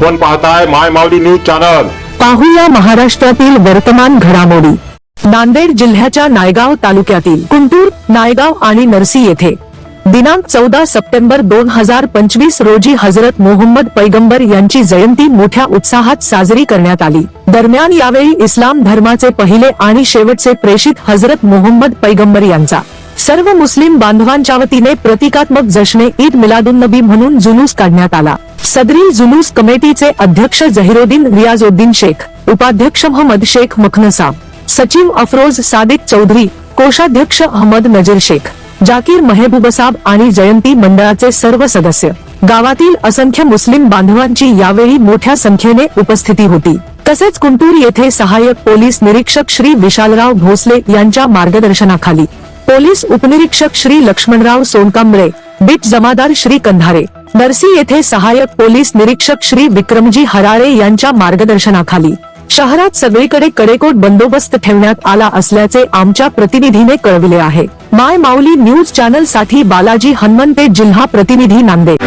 आपण पाहताय माय Mavli news channel. पाहूया महाराष्ट्रातील वर्तमान घडामोडी. नांदेड जिल्ह्याच्या नायगाव तालुक्यातील कुंटूर नायगाव आणि नरसी येथे दिनांक चौदा सप्टेंबर दोन हजार पंचवीस रोजी हजरत मोहम्मद पैगंबर यांची जयंती मोठ्या उत्साहात साजरी करण्यात आली. दरम्यान यावेळी इस्लाम धर्माचे पहिले आणि शेवटचे प्रेषित हजरत मोहम्मद पैगंबर यांचा. सर्व मुस्लिम बांधवांच्या वतीने प्रतिकात्मक जश्ने ईद मिलादुन्नबी म्हणून जुलूस काढण्यात आला. सदरी जुलूस कमिटीचे अध्यक्ष जहिरोद्दीन रियाजोद्दीन शेख उपाध्यक्ष मोहम्मद शेख मखनसा सचिव अफरोज सादिक चौधरी कोषाध्यक्ष अहमद नजीर शेख जाकीर महेबूबसाब आणि जयंती मंडळाचे सर्व सदस्य. गावातील असंख्य मुस्लिम बांधवांची यावेळी मोठ्या संख्येने उपस्थिती होती. तसेच कुंटूर येथे सहाय्यक पोलीस निरीक्षक श्री विशालराव भोसले यांच्या मार्गदर्शनाखाली. पोलीस उपनिरीक्षक श्री लक्ष्मणराव सोनकांबळे बीट जमादार श्री कंधारे नरसी येथे सहाय्यक पोलीस निरीक्षक श्री विक्रमजी हराळे यांच्या मार्गदर्शनाखाली. शहरात सगळीकडे कडेकोट बंदोबस्त ठेवण्यात आला असल्याचे आमच्या प्रतिनिधीने कळविले आहे. माय माऊली न्यूज चॅनलसाठी बालाजी हनुमंते जिल्हा प्रतिनिधी नांदेड.